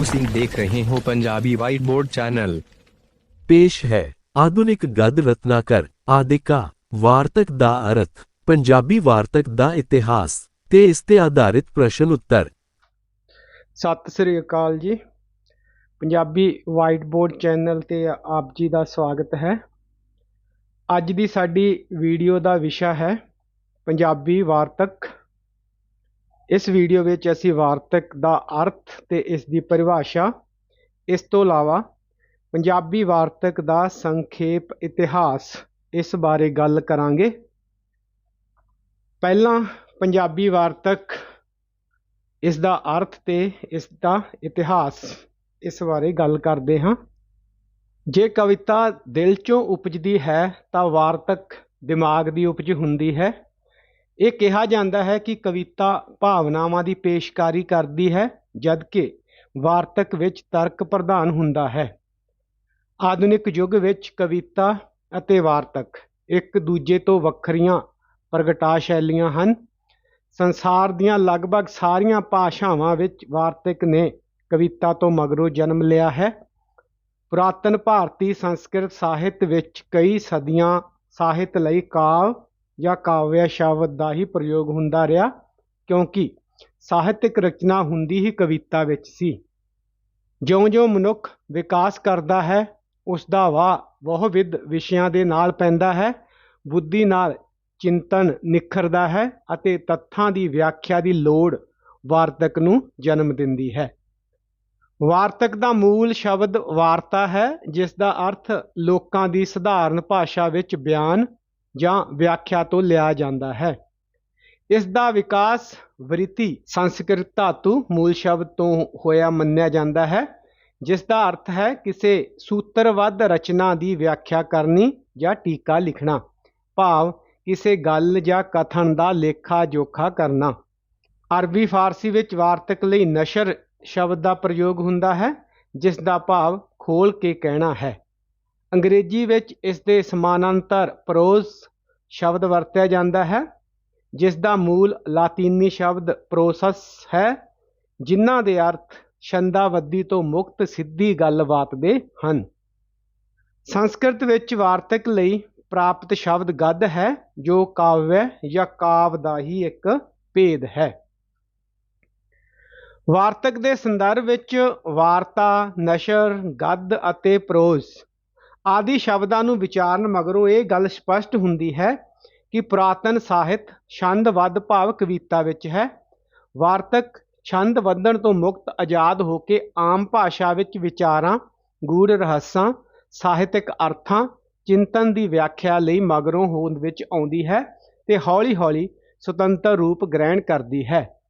ਤੁਸੀਂ ਦੇਖ ਰਹੇ ਹੋ ਪੰਜਾਬੀ ਵਾਈਟ ਬੋਰਡ ਚੈਨਲ ਪੇਸ਼ ਹੈ, ਆਧੁਨਿਕ ਗਦ ਰਤਨਾਕਰ, ਆਦਿਕਾ, ਵਾਰਤਕ ਦਾ ਅਰਥ, ਪੰਜਾਬੀ ਵਾਰਤਕ ਦਾ ਇਤਿਹਾਸ, ਤੇ ਇਸ ਤੇ ਆਧਾਰਿਤ ਪ੍ਰਸ਼ਨ ਉੱਤਰ। ਸਤਿ ਸ੍ਰੀ ਅਕਾਲ ਜੀ। ਪੰਜਾਬੀ ਵਾਈਟ ਬੋਰਡ ਚੈਨਲ ਤੇ ਆਪ ਜੀ ਦਾ ਸਵਾਗਤ ਹੈ। ਅੱਜ ਦੀ ਸਾਡੀ ਵੀਡੀਓ ਦਾ ਵਿਸ਼ਾ ਹੈ, ਪੰਜਾਬੀ ਵਾਰਤਕ। ਇਸ ਵੀਡੀਓ ਵਿੱਚ ਅਸੀਂ ਵਾਰਤਕ ਦਾ ਅਰਥ ਤੇ ਇਸ ਦੀ ਪਰਿਭਾਸ਼ਾ, ਇਸ ਤੋਂ ਇਲਾਵਾ ਪੰਜਾਬੀ ਵਾਰਤਕ ਦਾ ਸੰਖੇਪ ਇਤਿਹਾਸ ਇਸ ਬਾਰੇ ਗੱਲ ਕਰਾਂਗੇ। ਪਹਿਲਾਂ ਪੰਜਾਬੀ ਵਾਰਤਕ ਇਸ ਦਾ ਅਰਥ ਤੇ ਇਸ ਦਾ ਇਤਿਹਾਸ ਇਸ ਬਾਰੇ ਗੱਲ ਕਰਦੇ ਹਾਂ। ਜੇ ਕਵਿਤਾ ਦਿਲ ਚੋਂ ਉਪਜਦੀ ਹੈ ਤਾਂ ਵਾਰਤਕ ਦਿਮਾਗ ਦੀ ਉਪਜ ਹੁੰਦੀ ਹੈ। ਇਹ ਕਿਹਾ ਜਾਂਦਾ ਹੈ ਕਿ ਕਵਿਤਾ ਭਾਵਨਾਵਾਂ ਦੀ ਪੇਸ਼ਕਾਰੀ ਕਰਦੀ ਹੈ, ਜਦਕਿ ਵਾਰਤਕ ਵਿੱਚ ਤਰਕ ਪ੍ਰਧਾਨ ਹੁੰਦਾ ਹੈ। ਆਧੁਨਿਕ ਯੁੱਗ ਵਿੱਚ ਕਵਿਤਾ ਅਤੇ ਵਾਰਤਕ ਇੱਕ ਦੂਜੇ ਤੋਂ ਵੱਖਰੀਆਂ ਪ੍ਰਗਟਾ ਸ਼ੈਲੀਆਂ ਹਨ। ਸੰਸਾਰ ਦੀਆਂ ਲਗਭਗ ਸਾਰੀਆਂ ਭਾਸ਼ਾਵਾਂ ਵਿੱਚ ਵਾਰਤਕ ਨੇ ਕਵਿਤਾ ਤੋਂ ਮਗਰੋਂ ਜਨਮ ਲਿਆ ਹੈ। ਪੁਰਾਤਨ ਭਾਰਤੀ ਸੰਸਕ੍ਰਿਤ ਸਾਹਿਤ ਵਿੱਚ ਕਈ ਸਦੀਆਂ ਸਾਹਿਤ ਲਈ ਕਾਵ ਜਾਂ ਕਾਵਿ ਸ਼ਬਦ ਦਾ ਹੀ ਪ੍ਰਯੋਗ ਹੁੰਦਾ ਰਿਹਾ, ਕਿਉਂਕਿ ਸਾਹਿਤਿਕ ਰਚਨਾ ਹੁੰਦੀ ਹੀ ਕਵਿਤਾ ਵਿੱਚ ਸੀ। ਜਿਉਂ-ਜਿਉਂ ਮਨੁੱਖ ਵਿਕਾਸ ਕਰਦਾ ਹੈ, ਉਸ ਦਾ ਵਾਹ ਬਹੁਵਿਧ ਵਿਸ਼ਿਆਂ ਦੇ ਨਾਲ ਪੈਂਦਾ ਹੈ, ਬੁੱਧੀ ਨਾਲ ਚਿੰਤਨ ਨਿਖਰਦਾ ਹੈ ਅਤੇ ਤੱਥਾਂ ਦੀ ਵਿਆਖਿਆ ਦੀ ਲੋੜ ਵਾਰਤਕ ਨੂੰ ਜਨਮ ਦਿੰਦੀ ਹੈ। ਵਾਰਤਕ ਦਾ ਮੂਲ ਸ਼ਬਦ ਵਾਰਤਾ ਹੈ, ਜਿਸ ਦਾ ਅਰਥ ਲੋਕਾਂ ਦੀ ਸਧਾਰਨ ਭਾਸ਼ਾ ਵਿੱਚ ਬਿਆਨ ਜਾਂ ਵਿਆਖਿਆ ਤੋਂ ਲਿਆ ਜਾਂਦਾ ਹੈ। ਇਸ ਦਾ ਵਿਕਾਸ ਵ੍ਰਿਤੀ ਸੰਸਕ੍ਰਿਤ ਧਾਤੂ ਮੂਲ ਸ਼ਬਦ ਤੋਂ ਹੋਇਆ ਮੰਨਿਆ ਜਾਂਦਾ ਹੈ ਜਿਸ ਦਾ ਅਰਥ ਹੈ ਕਿਸੇ ਸੂਤਰਬੱਧ ਰਚਨਾ ਦੀ ਵਿਆਖਿਆ ਕਰਨੀ ਜਾਂ ਟੀਕਾ ਲਿਖਣਾ, ਭਾਵ ਕਿਸੇ ਗੱਲ ਜਾਂ ਕਥਨ ਦਾ ਲੇਖਾ ਜੋਖਾ ਕਰਨਾ। ਅਰਬੀ ਫਾਰਸੀ ਵਿੱਚ ਵਾਰਤਕ ਲਈ ਨਸ਼ਰ ਸ਼ਬਦ ਦਾ ਪ੍ਰਯੋਗ ਹੁੰਦਾ ਹੈ ਜਿਸ ਦਾ ਭਾਵ ਖੋਲ ਕੇ ਕਹਿਣਾ ਹੈ। ਅੰਗਰੇਜ਼ੀ ਵਿੱਚ ਇਸ ਦੇ ਸਮਾਨਾਂਤਰ ਪ੍ਰੋਜ਼ ਸ਼ਬਦ ਵਰਤਿਆ ਜਾਂਦਾ ਹੈ, ਜਿਸ ਦਾ ਮੂਲ ਲਾਤੀਨੀ ਸ਼ਬਦ ਪ੍ਰੋਸਸ ਹੈ, ਜਿਨ੍ਹਾਂ ਦੇ ਅਰਥ ਛੰਦਾਬੱਦੀ ਤੋਂ ਮੁਕਤ ਸਿੱਧੀ ਗੱਲਬਾਤ ਦੇ ਹਨ। ਸੰਸਕ੍ਰਿਤ ਵਿੱਚ ਵਾਰਤਕ ਲਈ ਪ੍ਰਾਪਤ ਸ਼ਬਦ ਗੱਦ ਹੈ, ਜੋ ਕਾਵਿ ਜਾਂ ਕਾਵ ਦਾ ਹੀ ਇੱਕ ਭੇਦ ਹੈ। ਵਾਰਤਕ ਦੇ ਸੰਦਰਭ ਵਿੱਚ ਵਾਰਤਾ, ਨਸ਼ਰ, ਗੱਦ ਅਤੇ ਪ੍ਰੋਜ਼ ਆਦਿ ਸ਼ਬਦਾਂ ਨੂੰ ਵਿਚਾਰਨ ਮਗਰੋਂ ਇਹ ਗੱਲ ਸਪਸ਼ਟ ਹੁੰਦੀ ਹੈ ਕਿ ਪੁਰਾਤਨ ਸਾਹਿਤ ਛੰਦ ਵੱਧ ਭਾਵ ਕਵਿਤਾ ਵਿੱਚ ਹੈ। ਵਾਰਤਕ ਛੰਦ ਬੰਧਨ ਤੋਂ ਮੁਕਤ ਆਜ਼ਾਦ ਹੋ ਕੇ ਆਮ ਭਾਸ਼ਾ ਵਿੱਚ ਵਿਚਾਰਾਂ ਗੂੜ ਰਹੱਸਾਂ, ਸਾਹਿਤਿਕ ਅਰਥਾਂ, ਚਿੰਤਨ ਦੀ ਵਿਆਖਿਆ ਲਈ ਮਗਰੋਂ ਹੋਂਦ ਵਿੱਚ ਆਉਂਦੀ ਹੈ ਤੇ ਹੌਲੀ-ਹੌਲੀ ਸੁਤੰਤਰ ਰੂਪ ਗ੍ਰਹਿਣ ਕਰਦੀ ਹੈ।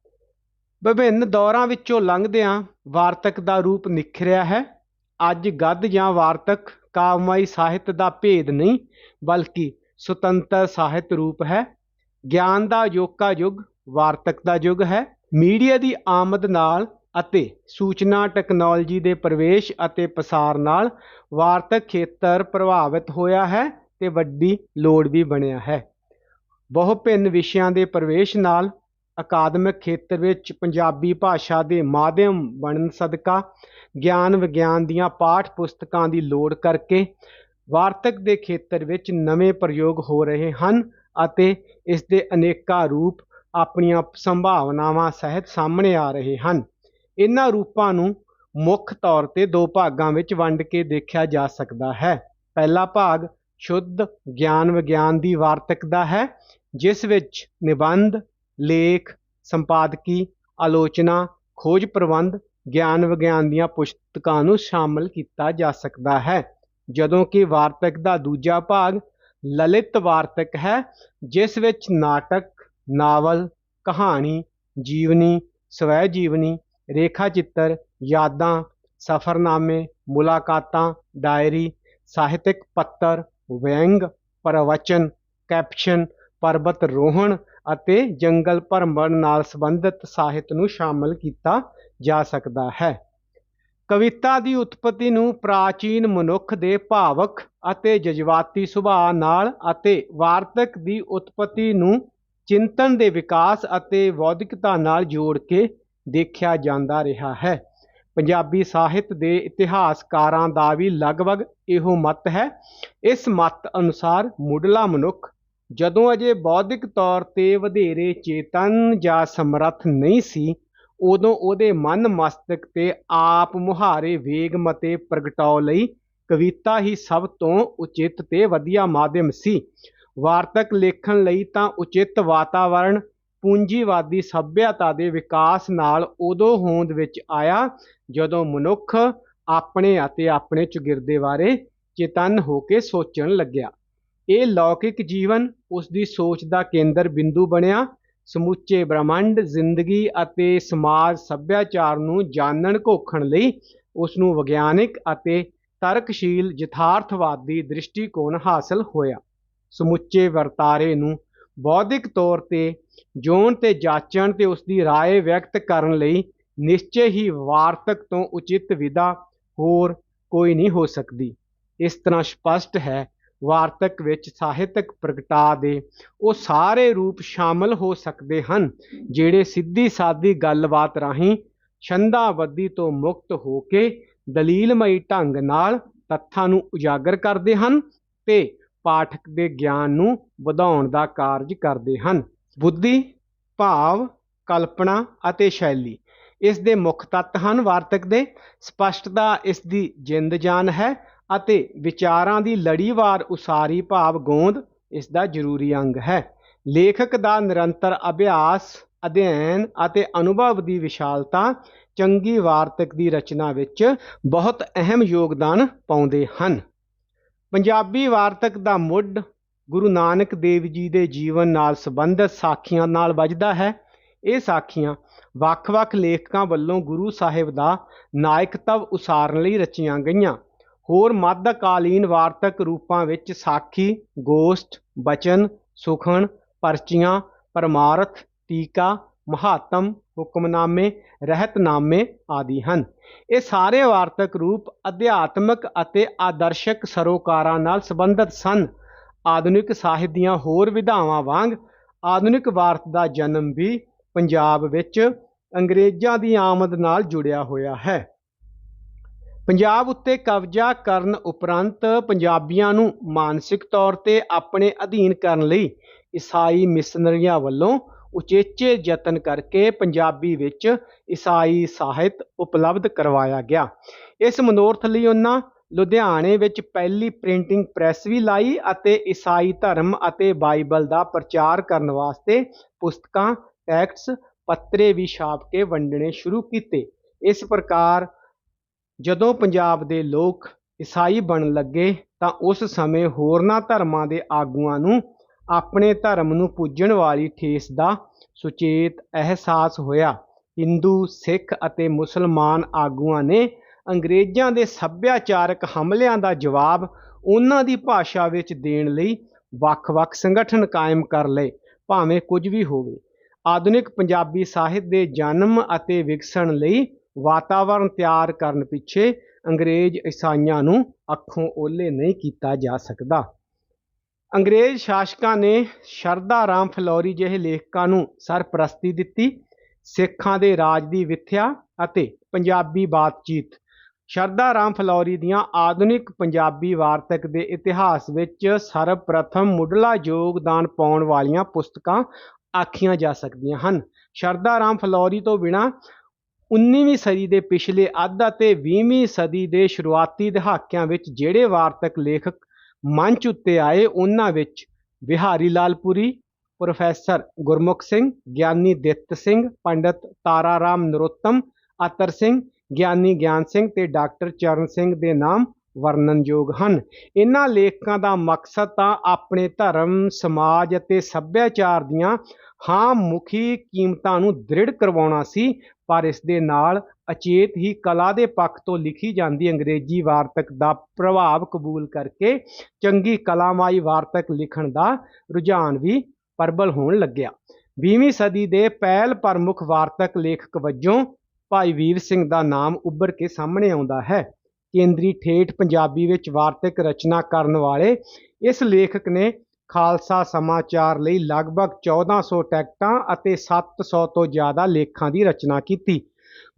ਵਿਭਿੰਨ ਦੌਰਾਂ ਵਿੱਚੋਂ ਲੰਘਦਿਆਂ ਵਾਰਤਕ ਦਾ ਰੂਪ ਨਿਖਰਿਆ ਹੈ। ਅੱਜ ਗੱਦ ਜਾਂ ਵਾਰਤਕ ਕਾਵਮਈ ਸਾਹਿਤ ਦਾ ਭੇਦ ਨਹੀਂ, ਬਲਕਿ ਸੁਤੰਤਰ ਸਾਹਿਤ ਰੂਪ ਹੈ। ਗਿਆਨ ਦਾ ਯੋਕਾ ਯੁੱਗ, ਵਾਰਤਕ ਦਾ ਯੁੱਗ ਹੈ। ਮੀਡੀਆ ਦੀ ਆਮਦ ਨਾਲ ਅਤੇ ਸੂਚਨਾ ਟੈਕਨੋਲੋਜੀ ਦੇ ਪ੍ਰਵੇਸ਼ ਅਤੇ ਪਸਾਰ ਨਾਲ ਵਾਰਤਕ ਖੇਤਰ ਪ੍ਰਭਾਵਿਤ ਹੋਇਆ ਹੈ ਤੇ ਵੱਡੀ ਲੋੜ ਵੀ ਬਣਿਆ ਹੈ। ਬਹੁ ਭਿੰਨ ਵਿਸ਼ਿਆਂ ਦੇ ਪ੍ਰਵੇਸ਼ ਨਾਲ ਅਕਾਦਮਿਕ ਖੇਤਰ ਵਿੱਚ ਪੰਜਾਬੀ ਭਾਸ਼ਾ ਦੇ ਮਾਧਿਅਮ ਬਣਨ ਸਦਕਾ ਗਿਆਨ ਵਿਗਿਆਨ ਦੀਆਂ ਪਾਠ ਪੁਸਤਕਾਂ ਦੀ ਲੋੜ ਕਰਕੇ ਵਾਰਤਕ ਦੇ ਖੇਤਰ ਵਿੱਚ ਨਵੇਂ ਪ੍ਰਯੋਗ ਹੋ ਰਹੇ ਹਨ ਅਤੇ ਇਸ ਦੇ ਅਨੇਕਾਂ ਰੂਪ ਆਪਣੀਆਂ ਸੰਭਾਵਨਾਵਾਂ ਸਹਿਤ ਸਾਹਮਣੇ ਆ ਰਹੇ ਹਨ। ਇਹਨਾਂ ਰੂਪਾਂ ਨੂੰ ਮੁੱਖ ਤੌਰ ਤੇ ਦੋ ਭਾਗਾਂ ਵਿੱਚ ਵੰਡ ਕੇ ਦੇਖਿਆ ਜਾ ਸਕਦਾ ਹੈ। ਪਹਿਲਾ ਭਾਗ ਸ਼ੁੱਧ ਗਿਆਨ ਵਿਗਿਆਨ ਦੀ ਵਾਰਤਕ ਦਾ ਹੈ, ਜਿਸ ਵਿੱਚ ਨਿਬੰਧ ਲੇਖ, ਸੰਪਾਦਕੀ, ਆਲੋਚਨਾ, ਖੋਜ ਪ੍ਰਬੰਧ, ਗਿਆਨ ਵਿਗਿਆਨ ਦੀਆਂ ਪੁਸਤਕਾਂ ਨੂੰ ਸ਼ਾਮਲ ਕੀਤਾ ਜਾ ਸਕਦਾ ਹੈ। ਜਦੋਂ ਕਿ ਵਾਰਤਕ ਦਾ ਦੂਜਾ ਭਾਗ ਲਲਿਤ ਵਾਰਤਕ ਹੈ, ਜਿਸ ਵਿੱਚ ਨਾਟਕ, ਨਾਵਲ, ਕਹਾਣੀ, ਜੀਵਨੀ ਸਵੈ ਜੀਵਨੀ ਰੇਖਾ ਚਿੱਤਰ ਯਾਦਾਂ, ਸਫ਼ਰਨਾਮੇ, ਮੁਲਾਕਾਤਾਂ, ਡਾਇਰੀ, ਸਾਹਿਤਕ ਪੱਤਰ, ਵਿਅੰਗ, ਪ੍ਰਵਚਨ, ਕੈਪਸ਼ਨ, ਪਰਬਤ ਰੋਹਣ ਅਤੇ ਜੰਗਲ ਭਰਮਣ ਨਾਲ ਸੰਬੰਧਿਤ ਸਾਹਿਤ ਨੂੰ ਸ਼ਾਮਲ ਕੀਤਾ ਜਾ ਸਕਦਾ ਹੈ। ਕਵਿਤਾ ਦੀ ਉਤਪਤੀ ਨੂੰ ਪ੍ਰਾਚੀਨ ਮਨੁੱਖ ਦੇ ਭਾਵਕ ਅਤੇ ਜਜ਼ਬਾਤੀ ਸੁਭਾਅ ਨਾਲ ਅਤੇ ਵਾਰਤਕ ਦੀ ਉਤਪਤੀ ਨੂੰ ਚਿੰਤਨ ਦੇ ਵਿਕਾਸ ਅਤੇ ਬੌਧਿਕਤਾ ਨਾਲ ਜੋੜ ਕੇ ਦੇਖਿਆ ਜਾਂਦਾ ਰਿਹਾ ਹੈ। ਪੰਜਾਬੀ ਸਾਹਿਤ ਦੇ ਇਤਿਹਾਸਕਾਰਾਂ ਦਾ ਵੀ ਲਗਭਗ ਇਹੋ ਮਤ ਹੈ। ਇਸ ਮਤ ਅਨੁਸਾਰ ਮੁੱਢਲਾ ਮਨੁੱਖ ਜਦੋਂ ਅਜੇ ਬੌਧਿਕ ਤੌਰ ਤੇ ਵਧੇਰੇ ਚੇਤਨ ਜਾਂ ਸਮਰੱਥ ਨਹੀਂ ਸੀ, ਉਦੋਂ ਉਹਦੇ ਮਨ ਮਸਤਕ ਤੇ ਆਪ ਮੁਹਾਰੇ ਵੇਗ ਮਤੇ ਪ੍ਰਗਟਾਉ ਲਈ ਕਵਿਤਾ ਹੀ ਸਭ ਤੋਂ ਉਚਿਤ ਤੇ ਵਧੀਆ ਮਾਧਿਅਮ ਸੀ। ਵਾਰਤਕ ਲੇਖਣ ਲਈ ਤਾਂ ਉਚਿਤ ਵਾਤਾਵਰਣ, ਪੂੰਜੀਵਾਦੀ ਸੱਭਿਅਤਾ ਦੇ ਵਿਕਾਸ ਨਾਲ ਉਦੋਂ ਹੋਂਦ ਵਿੱਚ ਆਇਆ ਜਦੋਂ ਮਨੁੱਖ ਆਪਣੇ ਅਤੇ ਆਪਣੇ ਚੁਗਿਰਦੇ ਬਾਰੇ ਚੇਤਨ ਹੋ ਕੇ ਸੋਚਣ ਲੱਗਿਆ। ਇਹ ਲੌਕਿਕ ਜੀਵਨ ਉਸ ਦੀ ਸੋਚ ਦਾ ਕੇਂਦਰ ਬਿੰਦੂ ਬਣਿਆ ਸਮੁੱਚੇ ਬ੍ਰਹਮੰਡ ਜ਼ਿੰਦਗੀ ਅਤੇ ਸਮਾਜ ਸੱਭਿਆਚਾਰ ਨੂੰ ਜਾਣਨ ਘੋਖਣ ਲਈ ਉਸ ਨੂੰ ਵਿਗਿਆਨਿਕ ਅਤੇ ਤਰਕਸ਼ੀਲ ਯਥਾਰਥਵਾਦੀ ਦ੍ਰਿਸ਼ਟੀਕੋਣ ਹਾਸਲ ਹੋਇਆ ਸਮੁੱਚੇ ਵਰਤਾਰੇ ਨੂੰ ਬੌਧਿਕ ਤੌਰ ਤੇ ਜੋਨ ਤੇ ਜਾਚਣ ਤੇ ਉਸ ਦੀ رائے ਵਿਅਕਤ ਕਰਨ ਲਈ ਨਿਸ਼ਚੈ ਹੀ ਵਾਰਤਕ ਤੋਂ ਉਚਿਤ ਵਿਧਾ ਹੋਰ ਕੋਈ ਨਹੀਂ ਹੋ ਸਕਦੀ ਇਸ ਤਰ੍ਹਾਂ ਸਪਸ਼ਟ ਹੈ ਵਾਰਤਕ ਵਿੱਚ, ਸਾਹਿਤਕ ਪ੍ਰਗਟਾ ਦੇ ਉਹ ਸਾਰੇ ਰੂਪ ਸ਼ਾਮਲ ਹੋ ਸਕਦੇ ਹਨ, ਜਿਹੜੇ ਸਿੱਧੀ ਸਾਦੀ ਗੱਲਬਾਤ ਰਾਹੀਂ ਛੰਦਾਬੱਦੀ ਤੋਂ ਮੁਕਤ ਹੋ ਕੇ ਦਲੀਲਮਈ ਢੰਗ ਨਾਲ ਤੱਥਾਂ ਨੂੰ ਉਜਾਗਰ ਕਰਦੇ ਹਨ ਤੇ ਪਾਠਕ ਦੇ ਗਿਆਨ ਨੂੰ ਵਧਾਉਣ ਦਾ ਕਾਰਜ ਕਰਦੇ ਹਨ। ਬੁੱਧੀ, ਭਾਵ, ਕਲਪਨਾ ਅਤੇ ਸ਼ੈਲੀ। ਇਸ ਦੇ ਮੁੱਖ ਤੱਤ ਹਨ ਵਾਰਤਕ ਦੇ। ਸਪਸ਼ਟਤਾ ਇਸ ਦੀ ਜਿੰਦ ਜਾਨ ਹੈ। ਅਤੇ ਵਿਚਾਰਾਂ ਦੀ ਲੜੀਵਾਰ ਉਸਾਰੀ ਭਾਵ ਗੋਂਦ ਇਸ ਦਾ ਜ਼ਰੂਰੀ ਅੰਗ ਹੈ। ਲੇਖਕ ਦਾ ਨਿਰੰਤਰ ਅਭਿਆਸ, ਅਧਿਐਨ ਅਤੇ ਅਨੁਭਵ ਦੀ ਵਿਸ਼ਾਲਤਾ ਚੰਗੀ ਵਾਰਤਕ ਦੀ ਰਚਨਾ ਵਿੱਚ ਬਹੁਤ ਅਹਿਮ ਯੋਗਦਾਨ ਪਾਉਂਦੇ ਹਨ। ਪੰਜਾਬੀ ਵਾਰਤਕ ਦਾ ਮੁੱਢ ਗੁਰੂ ਨਾਨਕ ਦੇਵ ਜੀ ਦੇ ਜੀਵਨ ਨਾਲ ਸੰਬੰਧਿਤ ਸਾਖੀਆਂ ਨਾਲ ਵੱਜਦਾ ਹੈ। ਇਹ ਸਾਖੀਆਂ ਵੱਖ-ਵੱਖ ਲੇਖਕਾਂ ਵੱਲੋਂ ਗੁਰੂ ਸਾਹਿਬ ਦਾ ਨਾਇਕਤਵ ਉਸਾਰਨ ਲਈ ਰਚੀਆਂ ਗਈਆਂ। ਹੋਰ ਮੱਧਕਾਲੀਨ ਵਾਰਤਕ ਰੂਪਾਂ ਵਿੱਚ ਸਾਖੀ, ਗੋਸ਼ਟ, ਬਚਨ, ਸੁਖਣ, ਪਰਚੀਆਂ, ਪਰਮਾਰਥ, ਟੀਕਾ, ਮਹਾਤਮ, ਹੁਕਮਨਾਮੇ, ਰਹਿਤਨਾਮੇ ਆਦਿ ਹਨ। ਇਹ ਸਾਰੇ ਵਾਰਤਕ ਰੂਪ ਅਧਿਆਤਮਕ ਅਤੇ ਆਦਰਸ਼ਕ ਸਰੋਕਾਰਾਂ ਨਾਲ ਸੰਬੰਧਿਤ ਸਨ। ਆਧੁਨਿਕ ਸਾਹਿਤ ਦੀਆਂ ਹੋਰ ਵਿਧਾਵਾਂ ਵਾਂਗ ਆਧੁਨਿਕ ਵਾਰਤ ਦਾ ਜਨਮ ਵੀ ਪੰਜਾਬ ਵਿੱਚ ਅੰਗਰੇਜ਼ਾਂ ਦੀ ਆਮਦ ਨਾਲ ਜੁੜਿਆ ਹੋਇਆ ਹੈ। ਪੰਜਾਬ ਉੱਤੇ ਕਬਜ਼ਾ ਕਰਨ ਉਪਰੰਤ ਪੰਜਾਬੀਆਂ ਨੂੰ ਮਾਨਸਿਕ ਤੌਰ ਤੇ ਆਪਣੇ ਅਧੀਨ ਕਰਨ ਲਈ ਈਸਾਈ ਮਿਸ਼ਨਰੀਆਂ ਵੱਲੋਂ ਉਚੇਚੇ ਯਤਨ ਕਰਕੇ ਪੰਜਾਬੀ ਵਿੱਚ ਈਸਾਈ ਸਾਹਿਤ ਉਪਲਬਧ ਕਰਵਾਇਆ ਗਿਆ। ਇਸ ਮਨੋਰਥ ਲਈ ਉਹਨਾਂ ਲੁਧਿਆਣੇ ਵਿੱਚ ਪਹਿਲੀ ਪ੍ਰਿੰਟਿੰਗ ਪ੍ਰੈਸ ਵੀ ਲਾਈ ਅਤੇ ਈਸਾਈ ਧਰਮ ਅਤੇ ਬਾਈਬਲ ਦਾ ਪ੍ਰਚਾਰ ਕਰਨ ਵਾਸਤੇ ਪੁਸਤਕਾਂ, ਟੈਕਸਟ, ਪੱਤਰੇ ਵੀ ਛਾਪ ਕੇ ਵੰਡਣੇ ਸ਼ੁਰੂ ਕੀਤੇ। ਇਸ ਪ੍ਰਕਾਰ ਜਦੋਂ ਪੰਜਾਬ ਦੇ ਲੋਕ ਈਸਾਈ ਬਣਨ ਲੱਗੇ ਤਾਂ ਉਸ ਸਮੇਂ ਹੋਰਨਾਂ ਧਰਮਾਂ ਦੇ ਆਗੂਆਂ ਨੂੰ ਆਪਣੇ ਧਰਮ ਨੂੰ ਪੂਜਣ ਵਾਲੀ ਠੇਸ ਦਾ ਸੁਚੇਤ ਅਹਿਸਾਸ ਹੋਇਆ। ਹਿੰਦੂ, ਸਿੱਖ ਅਤੇ ਮੁਸਲਮਾਨ ਆਗੂਆਂ ਨੇ ਅੰਗਰੇਜ਼ਾਂ ਦੇ ਸੱਭਿਆਚਾਰਕ ਹਮਲਿਆਂ ਦਾ ਜਵਾਬ ਉਹਨਾਂ ਦੀ ਭਾਸ਼ਾ ਵਿੱਚ ਦੇਣ ਲਈ ਵੱਖ-ਵੱਖ ਸੰਗਠਨ ਕਾਇਮ ਕਰ ਲਏ, ਭਾਵੇਂ ਕੁਝ ਵੀ ਹੋਵੇ। ਆਧੁਨਿਕ ਪੰਜਾਬੀ ਸਾਹਿਤ ਦੇ ਜਨਮ ਅਤੇ ਵਿਕਸਣ ਲਈ ਵਾਤਾਵਰਣ ਤਿਆਰ ਕਰਨ ਪਿੱਛੇ ਅੰਗਰੇਜ਼ ਈਸਾਈਆਂ ਨੂੰ ਅੱਖੋਂ ਓਲੇ ਨਹੀਂ ਕੀਤਾ ਜਾ ਸਕਦਾ। ਅੰਗਰੇਜ਼ ਸ਼ਾਸਕਾਂ ਨੇ ਸ਼ਰਦਾ ਰਾਮ ਫਲੌਰੀ ਜਿਹੇ ਲੇਖਕਾਂ ਨੂੰ ਸਰਪ੍ਰਸਤੀ ਦਿੱਤੀ, ਸਿੱਖਾਂ ਦੇ ਰਾਜ ਦੀ ਵਿਥਿਆ ਅਤੇ ਪੰਜਾਬੀ ਬਾਤਚੀਤ। ਸ਼ਰਦਾ ਰਾਮ ਫਲੌਰੀ ਦੀਆਂ ਆਧੁਨਿਕ ਪੰਜਾਬੀ ਵਾਰਤਕ ਦੇ ਇਤਿਹਾਸ ਵਿੱਚ ਸਰਵਪ੍ਰਥਮ ਮੁੱਢਲਾ ਯੋਗਦਾਨ ਪਾਉਣ ਵਾਲੀਆਂ ਪੁਸਤਕਾਂ ਆਖੀਆਂ ਜਾ ਸਕਦੀਆਂ ਹਨ। ਸ਼ਰਦਾ ਰਾਮ ਫਲੌਰੀ ਤੋਂ ਬਿਨਾ 19ਵੀਂ ਸਦੀ ਦੇ ਪਿਛਲੇ ਅੱਧ ਅਤੇ 20ਵੀਂ ਸਦੀ ਦੇ ਸ਼ੁਰੂਆਤੀ ਦਹਾਕਿਆਂ ਵਿੱਚ ਜਿਹੜੇ ਵਾਰਤਕ ਲੇਖਕ ਮੰਚ ਉੱਤੇ ਆਏ, ਉਹਨਾਂ ਵਿੱਚ ਬਿਹਾਰੀ ਲਾਲਪੁਰੀ ਪ੍ਰੋਫੈਸਰ ਗੁਰਮੁਖ ਸਿੰਘ, ਗਿਆਨੀ ਦਿੱਤ ਸਿੰਘ, ਪੰਡਤ ਤਾਰਾ ਰਾਮ ਨਰੋਤਮ, ਅਤਰ ਸਿੰਘ, ਗਿਆਨੀ ਗਿਆਨ ਸਿੰਘ ਤੇ ਡਾਕਟਰ ਚਰਨ ਸਿੰਘ ਦੇ ਨਾਮ ਵਰਣਨਯੋਗ ਹਨ। ਇਹਨਾਂ ਲੇਖਕਾਂ ਦਾ ਮਕਸਦ ਤਾਂ ਆਪਣੇ ਧਰਮ, ਸਮਾਜ ਅਤੇ ਸੱਭਿਆਚਾਰ ਦੀਆਂ ਹਾਂ ਮੁਖੀ ਕੀਮਤਾਂ ਨੂੰ ਦ੍ਰਿੜ ਕਰਵਾਉਣਾ ਸੀ ਪਰ ਇਸ ਦੇ ਨਾਲ ਅਚੇਤ ਹੀ ਕਲਾ ਦੇ ਪੱਖ ਤੋਂ ਲਿਖੀ ਜਾਂਦੀ ਅੰਗਰੇਜ਼ੀ ਵਾਰਤਕ ਦਾ ਪ੍ਰਭਾਵ ਕਬੂਲ ਕਰਕੇ ਚੰਗੀ ਕਲਾਮਾਈ ਵਾਰਤਕ ਲਿਖਣ ਦਾ ਰੁਝਾਨ ਵੀ ਪ੍ਰਬਲ ਹੋਣ ਲੱਗਿਆ। 20ਵੀਂ ਸਦੀ ਦੇ ਪਹਿਲ ਪ੍ਰਮੁੱਖ ਵਾਰਤਕ ਲੇਖਕ ਵਜੋਂ ਭਾਈ ਵੀਰ ਸਿੰਘ ਦਾ ਨਾਮ ਉੱਭਰ ਕੇ ਸਾਹਮਣੇ ਆਉਂਦਾ ਹੈ। ਕੇਂਦਰੀ ਠੇਠ ਪੰਜਾਬੀ ਵਿੱਚ ਵਾਰਤਕ ਰਚਨਾ ਕਰਨ ਵਾਲੇ ਇਸ ਲੇਖਕ ਨੇ ਖਾਲਸਾ ਸਮਾਚਾਰ ਲਈ ਲਗਭਗ 1400 ਟੈਕਟਾਂ ਅਤੇ 700 ਤੋਂ ਜ਼ਿਆਦਾ ਲੇਖਾਂ ਦੀ ਰਚਨਾ ਕੀਤੀ।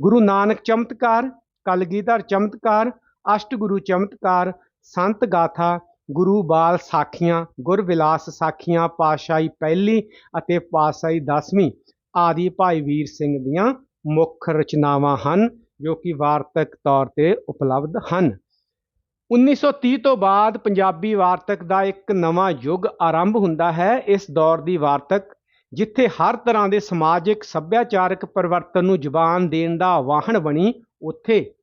ਗੁਰੂ ਨਾਨਕ ਚਮਤਕਾਰ, ਕਲਗੀਧਰ ਚਮਤਕਾਰ, ਅਸ਼ਟਗੁਰੂ ਚਮਤਕਾਰ, ਸੰਤ ਗਾਥਾ, ਗੁਰੂ ਬਾਲ ਸਾਖੀਆਂ ਗੁਰਵਿਲਾਸ ਸਾਖੀਆਂ, ਪਾਤਸ਼ਾਹੀ ਪਹਿਲੀ ਅਤੇ ਪਾਤਸ਼ਾਹੀ ਦਸਵੀਂ ਆਦਿ ਭਾਈ ਵੀਰ ਸਿੰਘ ਦੀਆਂ ਮੁੱਖ ਰਚਨਾਵਾਂ ਹਨ ਜੋ ਕਿ ਵਾਰਤਕ ਤੌਰ ਤੇ ਉਪਲਬਧ ਹਨ। 1930 ਤੋਂ ਬਾਅਦ ਪੰਜਾਬੀ ਵਾਰਤਕ ਦਾ ਇੱਕ ਨਵਾਂ ਯੁੱਗ ਆਰੰਭ ਹੁੰਦਾ ਹੈ ਇਸ ਦੌਰ ਦੀ ਵਾਰਤਕ, ਜਿੱਥੇ ਹਰ ਤਰ੍ਹਾਂ ਦੇ ਸਮਾਜਿਕ, ਸੱਭਿਆਚਾਰਕ ਪਰਿਵਰਤਨ ਨੂੰ ਜ਼ੁਬਾਨ ਦੇਣ ਦਾ ਵਾਹਨ ਬਣੀ, ਉੱਥੇ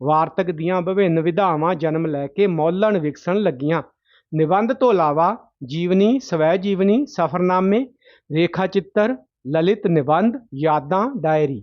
ਵਾਰਤਕ ਦੀਆਂ ਵਿਭਿੰਨ ਵਿਧਾਵਾਂ ਜਨਮ ਲੈ ਕੇ ਮੌਲਣ ਵਿਕਸਣ ਲੱਗੀਆਂ। ਨਿਬੰਧ ਤੋਂ ਇਲਾਵਾ ਜੀਵਨੀ ਸਵੈ ਜੀਵਨੀ ਸਫ਼ਰਨਾਮੇ ਰੇਖਾ ਚਿੱਤਰ ਲਲਿਤ ਨਿਬੰਧ, ਯਾਦਾਂ, ਡਾਇਰੀ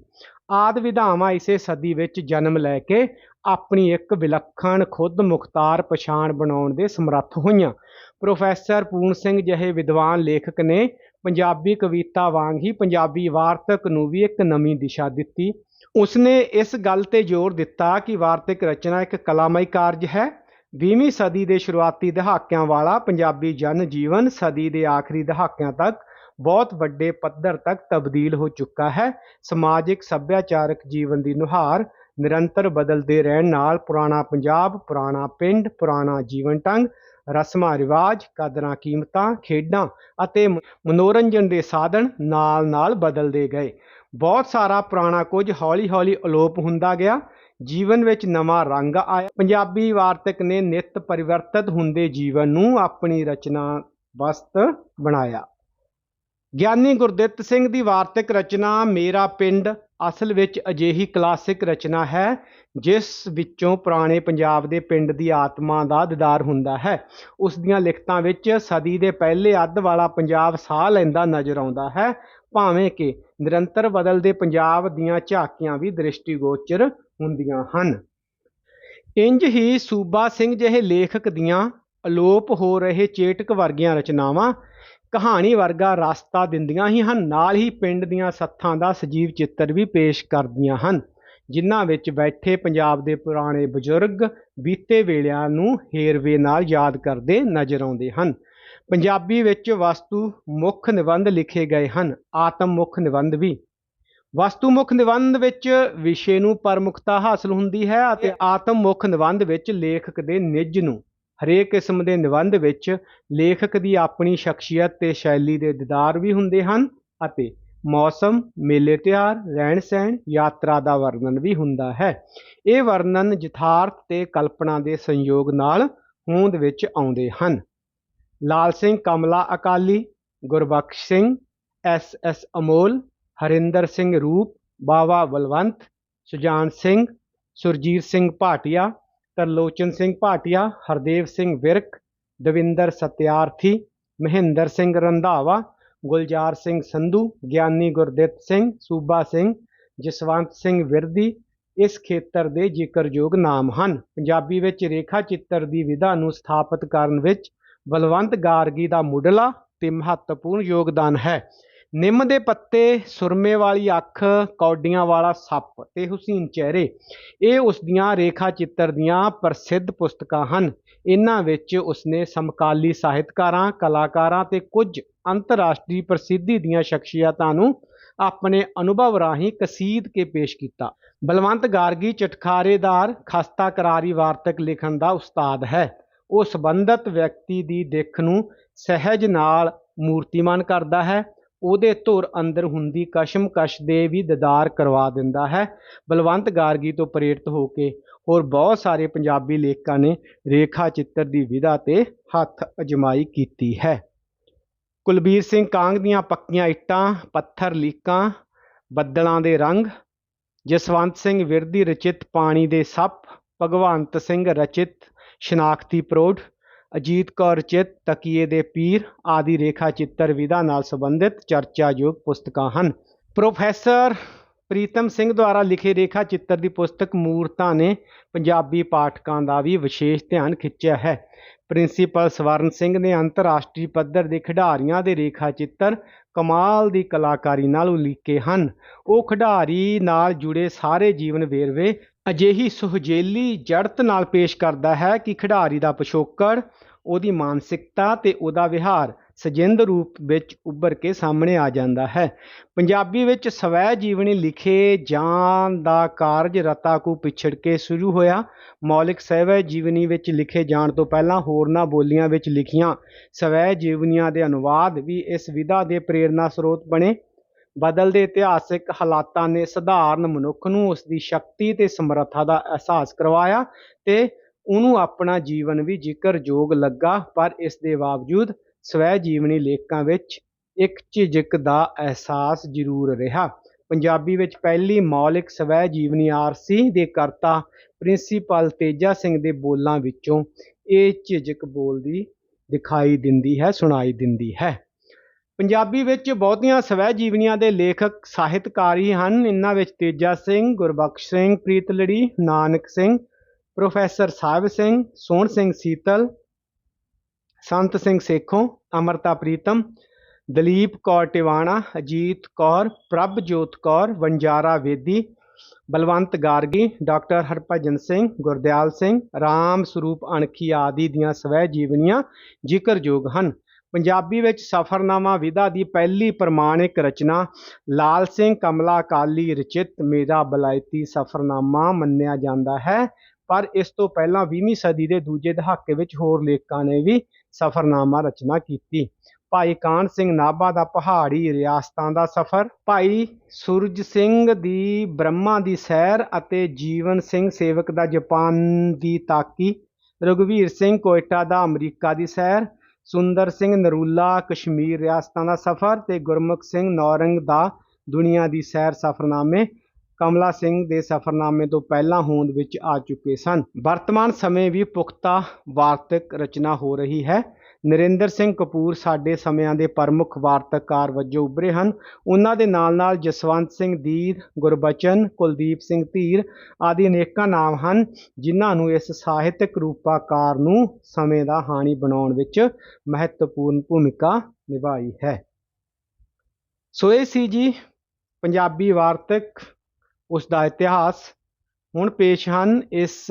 ਆਦਿ ਵਿਧਾਵਾਂ ਇਸੇ ਸਦੀ ਵਿੱਚ ਜਨਮ ਲੈ ਕੇ ਆਪਣੀ ਇੱਕ ਵਿਲੱਖਣ ਖੁਦ ਮੁਖਤਾਰ ਪਛਾਣ ਬਣਾਉਣ ਦੇ ਸਮਰੱਥ ਹੋਈਆਂ। ਪ੍ਰੋਫੈਸਰ ਪੂਰਨ ਸਿੰਘ ਜਿਹੇ ਵਿਦਵਾਨ ਲੇਖਕ ਨੇ ਪੰਜਾਬੀ ਕਵਿਤਾ ਵਾਂਗ ਹੀ ਪੰਜਾਬੀ ਵਾਰਤਕ ਨੂੰ ਵੀ ਇੱਕ ਨਵੀਂ ਦਿਸ਼ਾ ਦਿੱਤੀ। ਉਸਨੇ ਇਸ ਗੱਲ ਤੇ ਜ਼ੋਰ ਦਿੱਤਾ ਕਿ ਵਾਰਤਕ ਰਚਨਾ ਇੱਕ ਕਲਾਮਈ ਕਾਰਜ ਹੈ। 20ਵੀਂ ਸਦੀ ਦੇ ਸ਼ੁਰੂਆਤੀ ਦਹਾਕਿਆਂ ਵਾਲਾ ਪੰਜਾਬੀ ਜਨ ਜੀਵਨ ਸਦੀ ਦੇ ਆਖਰੀ ਦਹਾਕਿਆਂ ਤੱਕ ਬਹੁਤ ਵੱਡੇ ਪੱਧਰ ਤੱਕ ਤਬਦੀਲ ਹੋ ਚੁੱਕਾ ਹੈ। ਸਮਾਜਿਕ ਸੱਭਿਆਚਾਰਕ ਜੀਵਨ ਦੀ ਨੁਹਾਰ ਨਿਰੰਤਰ ਬਦਲਦੇ ਰਹਿਣ ਨਾਲ ਪੁਰਾਣਾ ਪੰਜਾਬ, ਪੁਰਾਣਾ ਪਿੰਡ, ਪੁਰਾਣਾ ਜੀਵਨ ਢੰਗ, ਰਸਮਾਂ, ਰਿਵਾਜ, ਕਦਰਾਂ, ਕੀਮਤਾਂ, ਖੇਡਾਂ ਅਤੇ ਮਨੋਰੰਜਨ ਦੇ ਸਾਧਨ ਨਾਲ-ਨਾਲ ਬਦਲਦੇ ਗਏ। ਬਹੁਤ ਸਾਰਾ ਪੁਰਾਣਾ ਕੁਝ ਹੌਲੀ-ਹੌਲੀ ਅਲੋਪ ਹੁੰਦਾ ਗਿਆ। ਜੀਵਨ ਵਿੱਚ ਨਵਾਂ ਰੰਗ ਆਇਆ। ਪੰਜਾਬੀ ਵਾਰਤਕ ਨੇ ਨਿਤ ਪਰਿਵਰਤਿਤ ਹੁੰਦੇ ਜੀਵਨ ਨੂੰ ਆਪਣੀ ਰਚਨਾ ਵਸਤ ਬਣਾਇਆ। ਗਿਆਨੀ ਗੁਰਦਿੱਤ ਸਿੰਘ ਦੀ ਵਾਰਤਕ ਰਚਨਾ ਮੇਰਾ ਪਿੰਡ ਅਸਲ ਵਿੱਚ ਅਜਿਹੀ ਕਲਾਸਿਕ ਰਚਨਾ ਹੈ, ਜਿਸ ਵਿੱਚੋਂ ਪੁਰਾਣੇ ਪੰਜਾਬ ਦੇ ਪਿੰਡ ਦੀ ਆਤਮਾ ਦਾ ਦਿਦਾਰ ਹੁੰਦਾ ਹੈ। ਉਸ ਦੀਆਂ ਲਿਖਤਾਂ ਵਿੱਚ ਸਦੀ ਦੇ ਪਹਿਲੇ ਅੱਧ ਵਾਲਾ ਪੰਜਾਬ ਸਾਹ ਲੈਂਦਾ ਨਜ਼ਰ ਆਉਂਦਾ ਹੈ, ਭਾਵੇਂ ਕਿ ਨਿਰੰਤਰ ਬਦਲਦੇ ਪੰਜਾਬ ਦੀਆਂ ਝਾਕੀਆਂ ਵੀ ਦ੍ਰਿਸ਼ਟੀਗੋਚਰ ਹੁੰਦੀਆਂ ਹਨ। ਇੰਜ ਹੀ ਸੂਬਾ ਸਿੰਘ ਜਿਹੇ ਲੇਖਕ ਦੀਆਂ ਅਲੋਪ ਹੋ ਰਹੇ ਚੇਟਕ ਵਰਗੀਆਂ ਰਚਨਾਵਾਂ ਕਹਾਣੀ ਵਰਗਾ ਰਸਤਾ ਦਿੰਦੀਆਂ ਹੀ ਹਨ, ਨਾਲ ਹੀ ਪਿੰਡ ਦੀਆਂ ਸੱਥਾਂ ਦਾ ਸਜੀਵ ਚਿੱਤਰ ਵੀ ਪੇਸ਼ ਕਰਦੀਆਂ ਹਨ, ਜਿਨ੍ਹਾਂ ਵਿੱਚ ਬੈਠੇ ਪੰਜਾਬ ਦੇ ਪੁਰਾਣੇ ਬਜ਼ੁਰਗ ਬੀਤੇ ਵੇਲਿਆਂ ਨੂੰ ਹੇਰਵੇ ਨਾਲ ਯਾਦ ਕਰਦੇ ਨਜ਼ਰ ਆਉਂਦੇ ਹਨ। ਪੰਜਾਬੀ ਵਿੱਚ ਵਸਤੂ ਮੁੱਖ ਨਿਬੰਧ ਲਿਖੇ ਗਏ ਹਨ, ਆਤਮ ਮੁੱਖ ਨਿਬੰਧ ਵੀ। ਵਸਤੂ ਮੁੱਖ ਨਿਬੰਧ ਵਿੱਚ ਵਿਸ਼ੇ ਨੂੰ ਪ੍ਰਮੁਖਤਾ ਹਾਸਲ ਹੁੰਦੀ ਹੈ ਅਤੇ ਆਤਮ ਮੁੱਖ ਨਿਬੰਧ ਵਿੱਚ ਲੇਖਕ ਦੇ ਨਿੱਜ ਨੂੰ ਹਰੇਕ ਕਿਸਮ ਦੇ ਨਿਬੰਧ ਵਿੱਚ ਲੇਖਕ ਦੀ ਆਪਣੀ ਸ਼ਖਸੀਅਤ ਤੇ ਸ਼ੈਲੀ ਦੇ ਦੀਦਾਰ ਵੀ ਹੁੰਦੇ ਹਨ ਅਤੇ ਮੌਸਮ, ਮੇਲੇ ਤਿਉਹਾਰ ਰਹਿਣ ਸਹਿਣ ਯਾਤਰਾ ਦਾ ਵਰਣਨ ਵੀ ਹੁੰਦਾ ਹੈ। ਇਹ ਵਰਣਨ ਯਥਾਰਥ ਤੇ ਕਲਪਨਾ ਦੇ ਸੰਯੋਗ ਨਾਲ ਹੋਂਦ ਵਿੱਚ ਆਉਂਦੇ ਹਨ। ਲਾਲ ਸਿੰਘ, ਕਮਲਾ ਅਕਾਲੀ, ਗੁਰਬਖਸ਼ ਸਿੰਘ ਐਸ ਐਸ ਅਮੋਲ, ਹਰਿੰਦਰ ਸਿੰਘ ਰੂਪ, ਬਾਵਾ ਬਲਵੰਤ, ਸੁਜਾਨ ਸਿੰਘ, ਸੁਰਜੀਤ ਸਿੰਘ ਭਾਟੀਆ ਤਰਲੋਚਨ ਸਿੰਘ ਭਾਟੀਆ, ਹਰਦੇਵ ਸਿੰਘ ਵਿਰਕ, ਦਵਿੰਦਰ ਸਤਿਆਰਥੀ, ਮਹਿੰਦਰ ਸਿੰਘ ਰੰਧਾਵਾ, ਗੁਲਜ਼ਾਰ ਸਿੰਘ ਸੰਧੂ, ਗਿਆਨੀ ਗੁਰਦਿੱਤ ਸਿੰਘ, ਸੂਬਾ ਸਿੰਘ, ਜਸਵੰਤ ਸਿੰਘ ਵਿਰਦੀ ਇਸ ਖੇਤਰ ਦੇ ਜ਼ਿਕਰਯੋਗ ਨਾਮ ਹਨ। ਪੰਜਾਬੀ ਵਿੱਚ ਰੇਖਾ ਚਿੱਤਰ ਦੀ ਵਿਧਾ ਨੂੰ ਸਥਾਪਿਤ ਕਰਨ ਵਿੱਚ ਬਲਵੰਤ ਗਾਰਗੀ ਦਾ ਮੁੱਢਲਾ ਤੇ ਮਹੱਤਵਪੂਰਨ ਯੋਗਦਾਨ ਹੈ। ਨਿੰਮ ਦੇ ਪੱਤੇ, ਸੁਰਮੇ ਵਾਲੀ ਅੱਖ, ਕੌਡੀਆਂ ਵਾਲਾ ਸੱਪ ਤੇ ਹੁਸੀਨ ਚਿਹਰੇ, ਇਹ ਉਸ ਦੀਆਂ ਰੇਖਾ ਚਿੱਤਰ ਦੀਆਂ ਪ੍ਰਸਿੱਧ ਪੁਸਤਕਾਂ ਹਨ। ਇਹਨਾਂ ਵਿੱਚ ਉਸਨੇ ਸਮਕਾਲੀ ਸਾਹਿਤਕਾਰਾਂ, ਕਲਾਕਾਰਾਂ ਤੇ ਕੁਝ ਅੰਤਰਰਾਸ਼ਟਰੀ ਪ੍ਰਸਿੱਧੀ ਦੀਆਂ ਸ਼ਖਸੀਅਤਾਂ ਨੂੰ ਆਪਣੇ ਅਨੁਭਵ ਰਾਹੀਂ ਕਸੀਦ ਕੇ ਪੇਸ਼ ਕੀਤਾ। ਬਲਵੰਤ ਗਾਰਗੀ ਚਟਖਾਰੇਦਾਰ, ਖਸਤਾ ਕਰਾਰੀ ਵਾਰਤਕ ਲਿਖਣ ਦਾ ਉਸਤਾਦ ਹੈ। ਉਹ ਸੰਬੰਧਤ ਵਿਅਕਤੀ ਦੀ ਦਿੱਖ ਨੂੰ ਸਹਿਜ ਨਾਲ ਮੂਰਤੀਮਾਨ ਕਰਦਾ ਹੈ। ਉਹਦੇ ਧੁਰ ਅੰਦਰ ਹੁੰਦੀ ਕਸ਼ਮਕਸ਼ ਦੇ ਵੀ ਦੀਦਾਰ ਕਰਵਾ ਦਿੰਦਾ ਹੈ। ਬਲਵੰਤ ਗਾਰਗੀ ਤੋਂ ਪ੍ਰੇਰਿਤ ਹੋ ਕੇ ਹੋਰ ਬਹੁਤ ਸਾਰੇ ਪੰਜਾਬੀ ਲੇਖਕਾਂ ਨੇ ਰੇਖਾ ਚਿੱਤਰ ਦੀ ਵਿਧਾ ਤੇ ਹੱਥ ਅਜਮਾਈ ਕੀਤੀ ਹੈ। ਕੁਲਬੀਰ ਸਿੰਘ ਕਾਂਗ ਦੀਆਂ ਪੱਕੀਆਂ ਇੱਟਾਂ, ਪੱਥਰ, ਲੀਕਾਂ, ਬੱਦਲਾਂ ਦੇ ਰੰਗ, ਜਸਵੰਤ ਸਿੰਘ ਵਿਰਦੀ ਰਚਿਤ ਪਾਣੀ ਦੇ ਸੱਪ, ਭਗਵੰਤ ਸਿੰਘ ਰਚਿਤ ਸ਼ਨਾਖਤੀ ਪ੍ਰੋਢ ਅਜੀਤ ਕੌਰ ਚਿੱਤ, ਤਕੀਏ ਦੇ ਪੀਰ ਆਦਿ ਰੇਖਾ ਚਿੱਤਰ ਵਿਧਾ ਨਾਲ ਸੰਬੰਧਿਤ ਚਰਚਾਯੋਗ ਪੁਸਤਕਾਂ ਹਨ। ਪ੍ਰੋਫੈਸਰ ਪ੍ਰੀਤਮ ਸਿੰਘ ਦੁਆਰਾ ਲਿਖੇ ਰੇਖਾ ਚਿੱਤਰ ਦੀ ਪੁਸਤਕ ਮੂਰਤਾਂ ਨੇ ਪੰਜਾਬੀ ਪਾਠਕਾਂ ਦਾ ਵੀ ਵਿਸ਼ੇਸ਼ ਧਿਆਨ ਖਿੱਚਿਆ ਹੈ। ਪ੍ਰਿੰਸੀਪਲ ਸਵਰਨ ਸਿੰਘ ਨੇ ਅੰਤਰਰਾਸ਼ਟਰੀ ਪੱਧਰ ਦੇ ਖਿਡਾਰੀਆਂ ਦੇ ਰੇਖਾ ਚਿੱਤਰ ਕਮਾਲ ਦੀ ਕਲਾਕਾਰੀ ਨਾਲ ਉਲੀਕੇ ਹਨ। ਉਹ ਖਿਡਾਰੀ ਨਾਲ ਜੁੜੇ ਸਾਰੇ ਜੀਵਨ ਵੇਰਵੇ ਅਜਿਹੀ ਸੁਹਜੇਲੀ ਜੜਤ ਨਾਲ ਪੇਸ਼ ਕਰਦਾ ਹੈ ਕਿ ਖਿਡਾਰੀ ਦਾ ਪਿਛੋਕੜ, ਉਹਦੀ ਮਾਨਸਿਕਤਾ ਤੇ ਉਹਦਾ ਵਿਹਾਰ ਸਜਿੰਦ ਰੂਪ ਵਿੱਚ ਉੱਭਰ ਕੇ ਸਾਹਮਣੇ ਆ ਜਾਂਦਾ ਹੈ। ਪੰਜਾਬੀ ਵਿੱਚ ਸਵੈ ਜੀਵਨੀ ਲਿਖੇ ਜਾਣ ਦਾ ਕਾਰਜ ਰਤਾ ਕੋ ਪਿਛੜ ਕੇ ਸ਼ੁਰੂ ਹੋਇਆ। ਮੌਲਿਕ ਸਵੈ ਜੀਵਨੀ ਵਿੱਚ ਲਿਖੇ ਜਾਣ ਤੋਂ ਪਹਿਲਾਂ ਹੋਰਨਾਂ ਬੋਲੀਆਂ ਵਿੱਚ ਲਿਖੀਆਂ। ਸਵੈ ਜੀਵਨੀਆਂ ਦੇ ਅਨੁਵਾਦ ਵੀ ਇਸ ਵਿਧਾ ਦੇ ਪ੍ਰੇਰਨਾ ਸਰੋਤ ਬਣੇ। ਬਦਲਦੇ ਇਤਿਹਾਸਿਕ ਹਾਲਾਤਾਂ ਨੇ ਸਧਾਰਨ ਮਨੁੱਖ ਨੂੰ ਉਸ ਦੀ ਸ਼ਕਤੀ ਤੇ ਸਮਰੱਥਾ ਦਾ ਅਹਿਸਾਸ ਕਰਵਾਇਆ ਤੇ ਉਹਨੂੰ ਆਪਣਾ ਜੀਵਨ ਵੀ ਜ਼ਿਕਰਯੋਗ ਲੱਗਾ, ਪਰ ਇਸ ਦੇ ਬਾਵਜੂਦ ਸਵੈ ਜੀਵਨੀ ਲੇਖਾਂ ਵਿੱਚ ਇੱਕ ਝਿਜਕ ਦਾ ਅਹਿਸਾਸ ਜ਼ਰੂਰ ਰਿਹਾ। ਪੰਜਾਬੀ ਵਿੱਚ ਪਹਿਲੀ ਮੌਲਿਕ ਸਵੈ ਜੀਵਨੀ ਆਰਸੀ ਦੇ ਕਰਤਾ ਪ੍ਰਿੰਸੀਪਲ ਤੇਜਾ ਸਿੰਘ ਦੇ ਬੋਲਾਂ ਵਿੱਚੋਂ ਇਹ ਝਿਜਕ ਬੋਲਦੀ ਦਿਖਾਈ ਦਿੰਦੀ ਹੈ, ਸੁਣਾਈ ਦਿੰਦੀ ਹੈ। ਪੰਜਾਬੀ ਵਿੱਚ ਬਹੁਤੀਆਂ ਸਵੈ ਜੀਵਨੀਆਂ ਦੇ ਲੇਖਕ, ਸਾਹਿਤਕਾਰ ਹੀ ਹਨ। ਇਨ੍ਹਾਂ ਵਿੱਚ ਤੇਜਾ ਸਿੰਘ, ਗੁਰਬਖਸ਼ ਸਿੰਘ ਪ੍ਰੀਤਲੜੀ ਨਾਨਕ ਸਿੰਘ, ਪ੍ਰੋਫੈਸਰ ਸਾਹਿਬ ਸਿੰਘ, ਸੋਹਣ ਸਿੰਘ ਸੀਤਲ, ਸੰਤ ਸਿੰਘ ਸੇਖੋਂ, ਅਮਰਤਾ ਪ੍ਰੀਤਮ, ਦਲੀਪ ਕੌਰ ਟਿਵਾਣਾ, ਅਜੀਤ ਕੌਰ, ਪ੍ਰਭਜੋਤ ਕੌਰ ਵੰਜਾਰਾ ਵੇਦੀ, ਬਲਵੰਤ ਗਾਰਗੀ, ਡਾਕਟਰ ਹਰਭਜਨ ਸਿੰਘ, ਗੁਰਦਿਆਲ ਸਿੰਘ, ਰਾਮ ਸਰੂਪ ਅਣਖੀ ਆਦਿ ਦੀਆਂ ਸਵੈ ਜੀਵਨੀਆਂ ਜ਼ਿਕਰਯੋਗ ਹਨ। ਪੰਜਾਬੀ ਵਿੱਚ ਸਫ਼ਰਨਾਮਾ ਵਿਧਾ ਦੀ ਪਹਿਲੀ ਪ੍ਰਮਾਣਿਕ ਰਚਨਾ, ਲਾਲ ਸਿੰਘ ਕਮਲਾ ਅਕਾਲੀ ਰਚਿਤ ਮੇਰਾ ਬਲਾਇਤੀ ਸਫ਼ਰਨਾਮਾ ਮੰਨਿਆ ਜਾਂਦਾ ਹੈ। ਪਰ ਇਸ ਤੋਂ ਪਹਿਲਾਂ 20ਵੀਂ ਸਦੀ ਦੇ ਦੂਜੇ ਦਹਾਕੇ ਵਿੱਚ ਹੋਰ ਲੇਖਕਾਂ ਨੇ ਵੀ ਸਫ਼ਰਨਾਮਾ ਰਚਨਾ ਕੀਤੀ। ਭਾਈ ਕਾਨ ਸਿੰਘ ਨਾਭਾ ਦਾ ਪਹਾੜੀ ਰਿਆਸਤਾਂ ਦਾ ਸਫ਼ਰ, ਭਾਈ ਸੂਰਜ ਸਿੰਘ ਦੀ ਬ੍ਰਹਮਾ ਦੀ ਸੈਰ ਅਤੇ ਜੀਵਨ ਸਿੰਘ ਸੇਵਕ ਦਾ ਜਾਪਾਨ ਦੀ ਤਾਕੀ, ਰਘੁਵੀਰ ਸਿੰਘ ਕੋਇਟਾ ਦਾ ਅਮਰੀਕਾ ਦੀ ਸੈਰ ਸੁੰਦਰ ਸਿੰਘ ਨਰੂਲਾ ਕਸ਼ਮੀਰ ਰਿਆਸਤਾਂ ਦਾ ਸਫ਼ਰ ਤੇ ਗੁਰਮੁਖ ਸਿੰਘ ਨੌਰੰਗ ਦਾ ਦੁਨੀਆ ਦੀ ਸੈਰ ਸਫ਼ਰਨਾਮੇ, ਕਮਲਾ ਸਿੰਘ ਦੇ ਸਫ਼ਰਨਾਮੇ ਤੋਂ ਪਹਿਲਾਂ ਹੋਂਦ ਵਿੱਚ ਆ ਚੁੱਕੇ ਸਨ। ਵਰਤਮਾਨ ਸਮੇਂ ਵੀ ਪੁਖਤਾ ਵਾਰਤਕ ਰਚਨਾ ਹੋ ਰਹੀ ਹੈ। ਨਰਿੰਦਰ ਸਿੰਘ ਕਪੂਰ ਸਾਡੇ ਸਮਿਆਂ ਦੇ ਪ੍ਰਮੁੱਖ ਵਾਰਤਕਕਾਰ ਵਜੋਂ ਉੱਭਰੇ ਹਨ। ਉਹਨਾਂ ਦੇ ਨਾਲ ਨਾਲ ਜਸਵੰਤ ਸਿੰਘ ਦੀਰ ਗੁਰਬਚਨ, ਕੁਲਦੀਪ ਸਿੰਘ ਧੀਰ ਆਦਿ ਅਨੇਕਾਂ ਨਾਮ ਹਨ, ਜਿਨ੍ਹਾਂ ਨੂੰ ਇਸ ਸਾਹਿਤਕ ਰੂਪਾਕਾਰ ਨੂੰ ਸਮੇਂ ਦਾ ਹਾਣੀ ਬਣਾਉਣ ਵਿੱਚ ਮਹੱਤਵਪੂਰਨ ਭੂਮਿਕਾ ਨਿਭਾਈ ਹੈ। ਸੋ ਇਹ ਸੀ ਜੀ ਪੰਜਾਬੀ ਵਾਰਤਕ, ਉਸ ਦਾ ਇਤਿਹਾਸ। ਹੁਣ ਪੇਸ਼ ਹਨ ਇਸ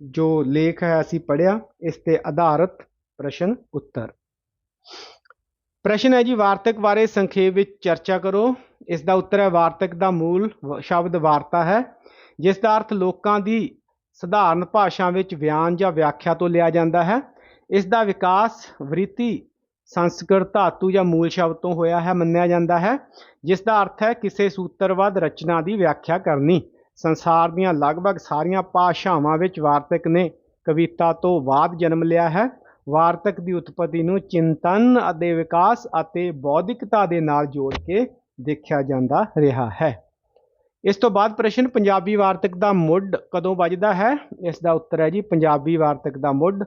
ਜੋ ਲੇਖ ਹੈ ਅਸੀਂ ਪੜ੍ਹਿਆ, ਇਸ ਤੇ ਆਧਾਰਿਤ ਪ੍ਰਸ਼ਨ ਉੱਤਰ। ਪ੍ਰਸ਼ਨ ਹੈ ਜੀ, ਵਾਰਤਕ ਬਾਰੇ ਸੰਖੇਪ ਵਿੱਚ ਚਰਚਾ ਕਰੋ। ਇਸ ਦਾ ਉੱਤਰ ਹੈ, ਵਾਰਤਕ ਦਾ ਮੂਲ ਸ਼ਬਦ ਵਾਰਤਾ ਹੈ, ਜਿਸ ਦਾ ਅਰਥ ਲੋਕਾਂ ਦੀ ਸਧਾਰਨ ਭਾਸ਼ਾ ਵਿੱਚ ਬਿਆਨ ਜਾਂ ਵਿਆਖਿਆ ਤੋਂ ਲਿਆ ਜਾਂਦਾ ਹੈ। ਇਸ ਦਾ ਵਿਕਾਸ ਵ੍ਰਿਤੀ, ਸੰਸਕ੍ਰਿਤ, ਧਾਤੂ ਜਾਂ ਮੂਲ ਸ਼ਬਦ ਤੋਂ ਹੋਇਆ ਹੈ, ਮੰਨਿਆ ਜਾਂਦਾ ਹੈ, ਜਿਸ ਦਾ ਅਰਥ ਹੈ ਕਿਸੇ ਸੂਤਰਵਾਦ ਰਚਨਾ ਦੀ ਵਿਆਖਿਆ ਕਰਨੀ। ਸੰਸਾਰ ਦੀਆਂ ਲਗਭਗ ਸਾਰੀਆਂ ਭਾਸ਼ਾਵਾਂ ਵਿੱਚ ਵਾਰਤਕ ਨੇ ਕਵਿਤਾ ਤੋਂ ਬਾਅਦ ਜਨਮ ਲਿਆ ਹੈ। ਵਾਰਤਕ ਦੀ ਉਤਪਤੀ ਨੂੰ ਚਿੰਤਨ ਅਤੇ ਵਿਕਾਸ ਅਤੇ ਬੌਧਿਕਤਾ ਦੇ ਨਾਲ ਜੋੜ ਕੇ ਦੇਖਿਆ ਜਾਂਦਾ ਰਿਹਾ ਹੈ। ਇਸ ਤੋਂ ਬਾਅਦ ਪ੍ਰਸ਼ਨ, ਪੰਜਾਬੀ ਵਾਰਤਕ ਦਾ ਮੁੱਢ ਕਦੋਂ ਵੱਜਦਾ ਹੈ? ਇਸ ਦਾ ਉੱਤਰ ਹੈ ਜੀ, ਪੰਜਾਬੀ ਵਾਰਤਕ ਦਾ ਮੁੱਢ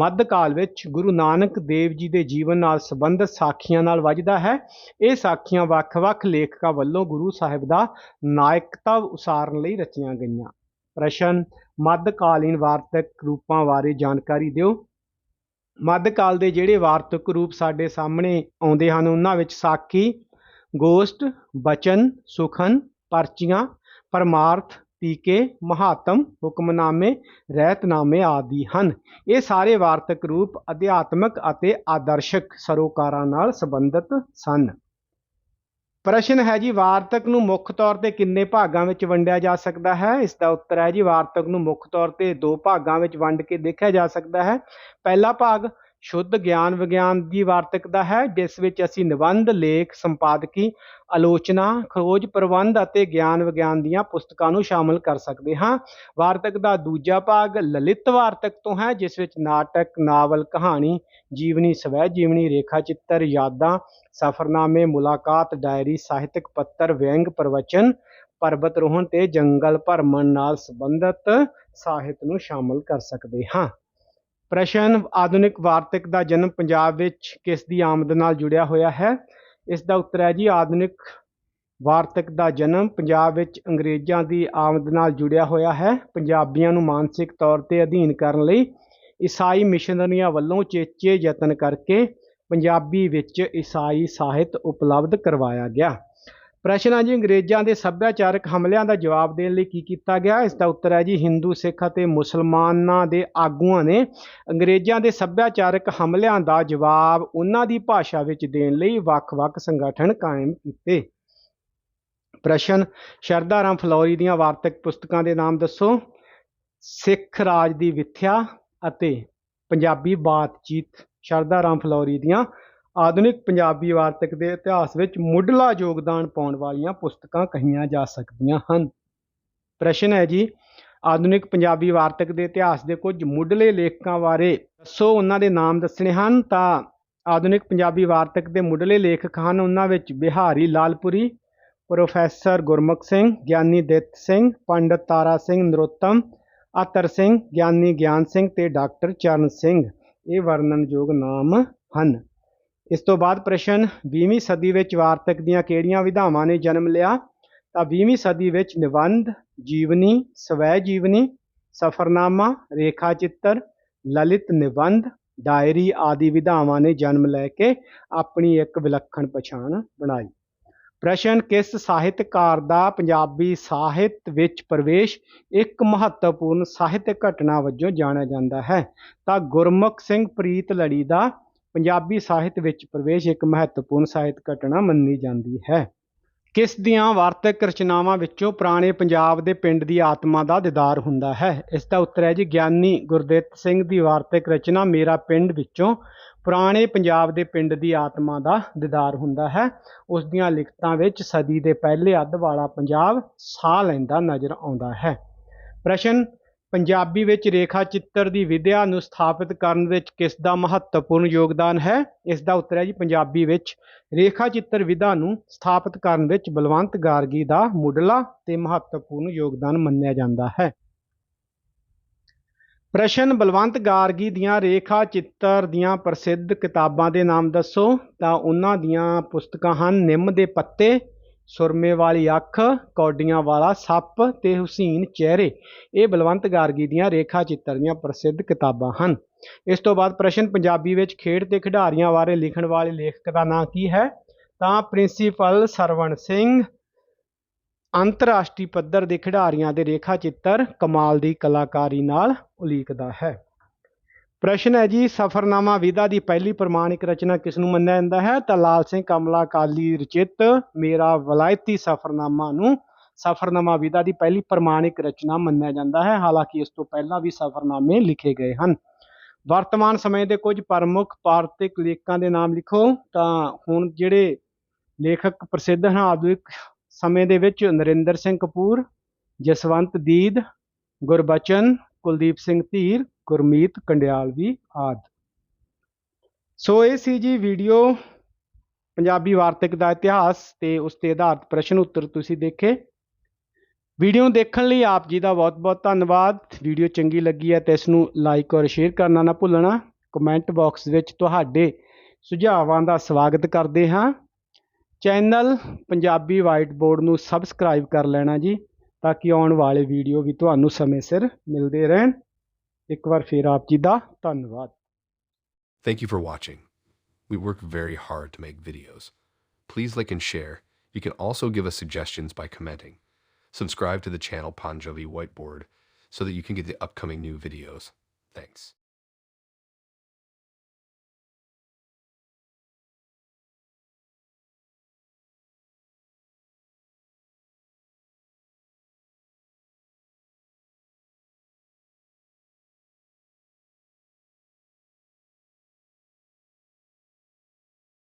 ਮੱਧਕਾਲ ਵਿੱਚ ਗੁਰੂ ਨਾਨਕ ਦੇਵ ਜੀ ਦੇ ਜੀਵਨ ਨਾਲ ਸੰਬੰਧਿਤ ਸਾਖੀਆਂ ਨਾਲ ਵੱਜਦਾ ਹੈ। ਇਹ ਸਾਖੀਆਂ ਵੱਖ-ਵੱਖ ਲੇਖਕਾਂ ਵੱਲੋਂ ਗੁਰੂ ਸਾਹਿਬ ਦਾ ਨਾਇਕਤਾ ਉਸਾਰਨ ਲਈ ਰਚੀਆਂ ਗਈਆਂ। ਪ੍ਰਸ਼ਨ, ਮੱਧਕਾਲੀਨ ਵਾਰਤਕ ਰੂਪਾਂ ਬਾਰੇ ਜਾਣਕਾਰੀ ਦਿਓ। ਮੱਧਕਾਲ ਦੇ ਜਿਹੜੇ ਵਾਰਤਕ ਰੂਪ ਸਾਡੇ ਸਾਹਮਣੇ ਆਉਂਦੇ ਹਨ, ਉਹਨਾਂ ਵਿੱਚ ਸਾਖੀ, ਗੋਸ਼ਟ, ਬਚਨ, ਸੁਖਨ, ਪਰਚੀਆਂ, ਪਰਮਾਰਥ ਟੀਕੇ ਮਹਾਤਮ, ਹੁਕਮਨਾਮੇ, ਰਹਿਤਨਾਮੇ ਆਦਿ ਹਨ। ਇਹ ਸਾਰੇ ਵਾਰਤਕ ਰੂਪ ਅਧਿਆਤਮਕ ਅਤੇ ਆਦਰਸ਼ਕ ਸਰੋਕਾਰਾਂ ਨਾਲ ਸੰਬੰਧਿਤ ਸਨ। ਪ੍ਰਸ਼ਨ ਹੈ ਜੀ, ਵਾਰਤਕ ਨੂੰ ਮੁੱਖ ਤੌਰ ਤੇ ਕਿੰਨੇ ਭਾਗਾਂ ਵਿੱਚ ਵੰਡਿਆ ਜਾ ਸਕਦਾ ਹੈ? ਇਸ ਦਾ ਉੱਤਰ ਹੈ ਜੀ, ਵਾਰਤਕ ਨੂੰ ਮੁੱਖ ਤੌਰ ਤੇ ਦੋ ਭਾਗਾਂ ਵਿੱਚ ਵੰਡ ਕੇ ਦੇਖਿਆ ਜਾ ਸਕਦਾ ਹੈ। ਪਹਿਲਾ ਭਾਗ ਸ਼ੁੱਧ ਗਿਆਨ ਵਿਗਿਆਨ ਦੀ ਵਾਰਤਕ ਦਾ ਹੈ, ਜਿਸ ਵਿੱਚ ਅਸੀਂ ਨਿਬੰਧ, ਲੇਖ, ਸੰਪਾਦਕੀ, ਆਲੋਚਨਾ, ਖੋਜ ਪ੍ਰਬੰਧ ਅਤੇ ਗਿਆਨ ਵਿਗਿਆਨ ਦੀਆਂ ਪੁਸਤਕਾਂ ਨੂੰ ਸ਼ਾਮਲ ਕਰ ਸਕਦੇ ਹਾਂ। ਵਾਰਤਕ ਦਾ ਦੂਜਾ ਭਾਗ ਲਲਿਤ ਵਾਰਤਕ ਤੋਂ ਹੈ, ਜਿਸ ਵਿੱਚ ਨਾਟਕ, ਨਾਵਲ, ਕਹਾਣੀ, ਜੀਵਨੀ ਸਵੈ ਜੀਵਨੀ ਰੇਖਾ ਚਿੱਤਰ ਯਾਦਾਂ, ਸਫ਼ਰਨਾਮੇ, ਮੁਲਾਕਾਤ, ਡਾਇਰੀ, ਸਾਹਿਤਕ ਪੱਤਰ, ਵਿਅੰਗ, ਪ੍ਰਵਚਨ, ਪਰਬਤ ਰੋਹਣ ਤੇ ਜੰਗਲ ਭਰਮਣ ਨਾਲ ਸੰਬੰਧਿਤ ਸਾਹਿਤ ਨੂੰ ਸ਼ਾਮਲ ਕਰ ਸਕਦੇ ਹਾਂ। ਪ੍ਰਸ਼ਨ ਆਧੁਨਿਕ ਵਾਰਤਕ ਦਾ ਜਨਮ ਪੰਜਾਬ ਵਿੱਚ ਕਿਸ ਦੀ ਆਮਦ ਨਾਲ ਜੁੜਿਆ ਹੋਇਆ ਹੈ? ਇਸ ਦਾ ਉੱਤਰ ਹੈ ਜੀ, ਆਧੁਨਿਕ ਵਾਰਤਕ ਦਾ ਜਨਮ ਪੰਜਾਬ ਵਿੱਚ ਅੰਗਰੇਜ਼ਾਂ ਦੀ ਆਮਦ ਨਾਲ ਜੁੜਿਆ ਹੋਇਆ ਹੈ। ਪੰਜਾਬੀਆਂ ਨੂੰ ਮਾਨਸਿਕ ਤੌਰ ਤੇ ਅਧੀਨ ਕਰਨ ਲਈ ਈਸਾਈ ਮਿਸ਼ਨਰੀਆਂ ਵੱਲੋਂ ਚੇਚੇ ਯਤਨ ਕਰਕੇ ਪੰਜਾਬੀ ਵਿੱਚ ਈਸਾਈ ਸਾਹਿਤ ਉਪਲਬਧ ਕਰਵਾਇਆ ਗਿਆ। ਪ੍ਰਸ਼ਨ ਹੈ ਜੀ, ਅੰਗਰੇਜ਼ਾਂ ਦੇ ਸੱਭਿਆਚਾਰਕ ਹਮਲਿਆਂ ਦਾ ਜਵਾਬ ਦੇਣ ਲਈ ਕੀ ਕੀਤਾ ਗਿਆ? ਇਸ ਦਾ ਉੱਤਰ ਹੈ ਜੀ, ਹਿੰਦੂ, ਸਿੱਖ ਅਤੇ ਮੁਸਲਮਾਨਾਂ ਦੇ ਆਗੂਆਂ ਨੇ ਅੰਗਰੇਜ਼ਾਂ ਦੇ ਸੱਭਿਆਚਾਰਕ ਹਮਲਿਆਂ ਦਾ ਜਵਾਬ ਉਹਨਾਂ ਦੀ ਭਾਸ਼ਾ ਵਿੱਚ ਦੇਣ ਲਈ ਵੱਖ-ਵੱਖ ਸੰਗਠਨ ਕਾਇਮ ਕੀਤੇ। ਪ੍ਰਸ਼ਨ, ਸ਼ਰਧਾ ਰਾਮ ਫਲੋਰੀ ਦੀਆਂ ਵਾਰਤਕ ਪੁਸਤਕਾਂ ਦੇ ਨਾਮ ਦੱਸੋ? ਸਿੱਖ ਰਾਜ ਦੀ ਵਿਥਿਆ ਅਤੇ ਪੰਜਾਬੀ ਬਾਤਚੀਤ, ਸ਼ਰਧਾ ਰਾਮ ਫਲੋਰੀ ਦੀਆਂ ਆਧੁਨਿਕ ਪੰਜਾਬੀ ਵਾਰਤਕ ਦੇ ਇਤਿਹਾਸ ਵਿੱਚ ਮੁੱਢਲਾ ਯੋਗਦਾਨ ਪਾਉਣ ਵਾਲੀਆਂ ਪੁਸਤਕਾਂ ਕਹੀਆਂ ਜਾ ਸਕਦੀਆਂ ਹਨ। ਪ੍ਰਸ਼ਨ ਹੈ ਜੀ, ਆਧੁਨਿਕ ਪੰਜਾਬੀ ਵਾਰਤਕ ਦੇ ਇਤਿਹਾਸ ਦੇ ਕੁਝ ਮੁੱਢਲੇ ਲੇਖਕਾਂ ਬਾਰੇ ਦੱਸੋ, ਉਹਨਾਂ ਦੇ ਨਾਮ ਦੱਸਣੇ ਹਨ ਤਾਂ ਆਧੁਨਿਕ ਪੰਜਾਬੀ ਵਾਰਤਕ ਦੇ ਮੁੱਢਲੇ ਲੇਖਕ ਹਨ ਉਹਨਾਂ ਵਿੱਚ ਬਿਹਾਰੀ ਲਾਲਪੁਰੀ, ਪ੍ਰੋਫੈਸਰ ਗੁਰਮੁਖ ਸਿੰਘ, ਗਿਆਨੀ ਦਿੱਤ ਸਿੰਘ, ਪੰਡਤ ਤਾਰਾ ਸਿੰਘ ਨਰੋਤਮ, ਅਤਰ ਸਿੰਘ, ਗਿਆਨੀ ਗਿਆਨ ਸਿੰਘ ਤੇ ਡਾਕਟਰ ਚਰਨ ਸਿੰਘ। ਇਹ ਵਰਣਨਯੋਗ ਨਾਮ ਹਨ। ਇਸ ਤੋਂ ਬਾਅਦ ਪ੍ਰਸ਼ਨ 20ਵੀਂ ਸਦੀ ਵਿੱਚ ਵਾਰਤਕ ਦੀਆਂ ਕਿਹੜੀਆਂ ਵਿਧਾਵਾਂ ਨੇ ਜਨਮ ਲਿਆ? ਤਾਂ 20ਵੀਂ ਸਦੀ ਵਿੱਚ ਨਿਬੰਧ, ਜੀਵਨੀ ਸਵੈ ਜੀਵਨੀ ਸਫਰਨਾਮਾ ਰੇਖਾ ਚਿੱਤਰ ਲਲਿਤ ਨਿਬੰਧ, ਡਾਇਰੀ ਆਦਿ ਵਿਧਾਵਾਂ ਨੇ ਜਨਮ ਲੈ ਕੇ ਆਪਣੀ ਇੱਕ ਵਿਲੱਖਣ ਪਛਾਣ ਬਣਾਈ। ਪ੍ਰਸ਼ਨ, ਕਿਸ ਸਾਹਿਤਕਾਰ ਦਾ ਪੰਜਾਬੀ ਸਾਹਿਤ ਵਿੱਚ ਪ੍ਰਵੇਸ਼ ਇੱਕ ਮਹੱਤਵਪੂਰਨ ਸਾਹਿਤਕ ਘਟਨਾ ਵਜੋਂ ਜਾਣਿਆ ਜਾਂਦਾ ਹੈ? ਤਾਂ ਗੁਰਮੁਖ ਸਿੰਘ ਪ੍ਰੀਤ ਲੜੀ ਦਾ ਪੰਜਾਬੀ ਸਾਹਿਤ ਵਿੱਚ ਪ੍ਰਵੇਸ਼ ਇੱਕ ਮਹੱਤਵਪੂਰਨ ਸਾਹਿਤ ਘਟਨਾ ਮੰਨੀ ਜਾਂਦੀ ਹੈ। ਕਿਸ ਦੀਆਂ ਵਾਰਤਕ ਰਚਨਾਵਾਂ ਵਿੱਚੋਂ ਪੁਰਾਣੇ ਪੰਜਾਬ ਦੇ ਪਿੰਡ ਦੀ ਆਤਮਾ ਦਾ ਦੀਦਾਰ ਹੁੰਦਾ ਹੈ? ਇਸ ਦਾ ਉੱਤਰ ਹੈ ਜੀ, ਗਿਆਨੀ ਗੁਰਦਿੱਤ ਸਿੰਘ ਦੀ ਵਾਰਤਕ ਰਚਨਾ ਮੇਰਾ ਪਿੰਡ ਵਿੱਚੋਂ ਪੁਰਾਣੇ ਪੰਜਾਬ ਦੇ ਪਿੰਡ ਦੀ ਆਤਮਾ ਦਾ ਦੀਦਾਰ ਹੁੰਦਾ ਹੈ। ਉਸ ਦੀਆਂ ਲਿਖਤਾਂ ਵਿੱਚ ਸਦੀ ਦੇ ਪਹਿਲੇ ਅੱਧ ਵਾਲਾ ਪੰਜਾਬ ਸਾਹ ਲੈਂਦਾ ਨਜ਼ਰ ਆਉਂਦਾ ਹੈ। ਪ੍ਰਸ਼ਨ ਪੰਜਾਬੀ ਵਿੱਚ ਰੇਖਾ ਚਿੱਤਰ ਦੀ ਵਿਧਿਆ ਨੂੰ ਸਥਾਪਿਤ ਕਰਨ ਵਿੱਚ ਕਿਸ ਦਾ ਮਹੱਤਵਪੂਰਨ ਯੋਗਦਾਨ ਹੈ? ਇਸ ਦਾ ਉੱਤਰ ਹੈ ਜੀ ਪੰਜਾਬੀ ਵਿੱਚ ਰੇਖਾ ਚਿੱਤਰ ਵਿਧਾ ਨੂੰ ਸਥਾਪਿਤ ਕਰਨ ਵਿੱਚ ਬਲਵੰਤ ਗਾਰਗੀ ਦਾ ਮੁੱਢਲਾ ਤੇ ਮਹੱਤਵਪੂਰਨ ਯੋਗਦਾਨ ਮੰਨਿਆ ਜਾਂਦਾ ਹੈ। ਪ੍ਰਸ਼ਨ ਬਲਵੰਤ ਗਾਰਗੀ ਦੀਆਂ ਰੇਖਾ ਚਿੱਤਰ ਦੀਆਂ ਪ੍ਰਸਿੱਧ ਕਿਤਾਬਾਂ ਦੇ ਨਾਮ ਦੱਸੋ ਤਾਂ ਉਹਨਾਂ ਦੀਆਂ ਪੁਸਤਕਾਂ ਹਨ ਨਿੰਮ ਦੇ ਪੱਤੇ ਸੁਰਮੇ ਵਾਲੀ ਅੱਖ, ਕੌਡੀਆਂ ਵਾਲਾ ਸੱਪ ਤੇ ਹੁਸੀਨ ਚਿਹਰੇ। ਇਹ ਬਲਵੰਤ ਗਾਰਗੀ ਦੀਆਂ ਰੇਖਾ ਚਿੱਤਰ ਦੀਆਂ ਪ੍ਰਸਿੱਧ ਕਿਤਾਬਾਂ ਹਨ। ਇਸ ਤੋਂ ਬਾਅਦ ਪ੍ਰਸ਼ਨ, ਪੰਜਾਬੀ ਵਿੱਚ ਖੇਡ ਤੇ ਖਿਡਾਰੀਆਂ ਬਾਰੇ ਲਿਖਣ ਵਾਲੇ ਲੇਖਕ ਦਾ ਨਾਂ ਕੀ ਹੈ? ਤਾਂ ਪ੍ਰਿੰਸੀਪਲ ਸਰਵਣ ਸਿੰਘ, ਅੰਤਰਰਾਸ਼ਟਰੀ ਪੱਧਰ ਦੇ ਖਿਡਾਰੀਆਂ ਦੇ ਰੇਖਾ ਚਿੱਤਰ ਕਮਾਲ ਦੀ ਕਲਾਕਾਰੀ ਨਾਲ ਉਲੀਕਦਾ ਹੈ। ਪ੍ਰਸ਼ਨ ਹੈ ਜੀ, ਸਫਰਨਾਮਾ ਵਿਧਾ ਦੀ ਪਹਿਲੀ ਪ੍ਰਮਾਣਿਕ ਰਚਨਾ ਕਿਸ ਨੂੰ ਮੰਨਿਆ ਜਾਂਦਾ ਹੈ? ਤਾਂ ਲਾਲ ਸਿੰਘ, ਕਮਲਾ, ਕਾਲੀ, ਰਚਿਤ, ਮੇਰਾ ਵਲਾਇਤੀ ਸਫਰਨਾਮਾ ਨੂੰ ਸਫਰਨਾਮਾ ਵਿਧਾ ਦੀ ਪਹਿਲੀ ਪ੍ਰਮਾਣਿਕ ਰਚਨਾ ਮੰਨਿਆ ਜਾਂਦਾ ਹੈ। ਹਾਲਾਂਕਿ ਇਸ ਤੋਂ ਪਹਿਲਾਂ ਵੀ ਸਫਰਨਾਮੇ ਲਿਖੇ ਗਏ ਹਨ। ਵਰਤਮਾਨ ਸਮੇਂ ਦੇ ਕੁਝ ਪ੍ਰਮੁੱਖ ਭਾਰਤਿਕ ਲੇਖਕਾਂ ਦੇ ਨਾਮ ਲਿਖੋ। ਤਾਂ ਹੁਣ ਜਿਹੜੇ ਲੇਖਕ ਪ੍ਰਸਿੱਧ ਹਨ, ਆਧੁਨਿਕ ਸਮੇਂ ਦੇ ਵਿੱਚ ਨਰਿੰਦਰ ਸਿੰਘ ਕਪੂਰ, ਜਸਵੰਤ ਦੀਦ, ਗੁਰਬਚਨ, ਕੁਲਦੀਪ ਸਿੰਘ ਧੀਰ ਗੁਰਮੀਤ ਕੰਡਿਆਲਵੀ ਆਦਿ। ਸੋ ਇਹ ਸੀ ਜੀ ਵੀਡੀਓ ਪੰਜਾਬੀ ਵਾਰਤਕ ਦਾ ਇਤਿਹਾਸ ਤੇ ਉਸ ਤੇ ਆਧਾਰਿਤ ਪ੍ਰਸ਼ਨ ਉੱਤਰ ਤੁਸੀਂ ਦੇਖੇ। ਵੀਡੀਓ ਦੇਖਣ ਲਈ ਆਪ ਜੀ ਦਾ ਬਹੁਤ-ਬਹੁਤ ਧੰਨਵਾਦ। ਵੀਡੀਓ ਚੰਗੀ ਲੱਗੀ ਹੈ ਤਾਂ ਇਸ ਨੂੰ ਲਾਈਕ ਔਰ ਸ਼ੇਅਰ ਕਰਨਾ ਨਾ ਭੁੱਲਣਾ। ਕਮੈਂਟ ਬਾਕਸ ਵਿੱਚ ਤੁਹਾਡੇ ਸੁਝਾਵਾਂ ਦਾ ਸਵਾਗਤ ਕਰਦੇ ਹਾਂ। ਚੈਨਲ ਪੰਜਾਬੀ ਵਾਈਟ ਬੋਰਡ ਨੂੰ ਸਬਸਕ੍ਰਾਈਬ ਕਰ ਲੈਣਾ ਜੀ ਤਾਂ ਕਿ ਆਉਣ ਵਾਲੇ ਵੀਡੀਓ ਵੀ ਤੁਹਾਨੂੰ ਸਮੇਂ ਸਿਰ ਮਿਲਦੇ ਰਹਿਣ। ਇੱਕ ਵਾਰ ਫਿਰ ਆਪ ਜੀ ਦਾ ਧੰਨਵਾਦ Thank you for watching. We work very hard to make videos. Please like and share. You can also give us suggestions by commenting. Subscribe to the channel Panjabi Whiteboard so that you can get the upcoming new videos. Thanks.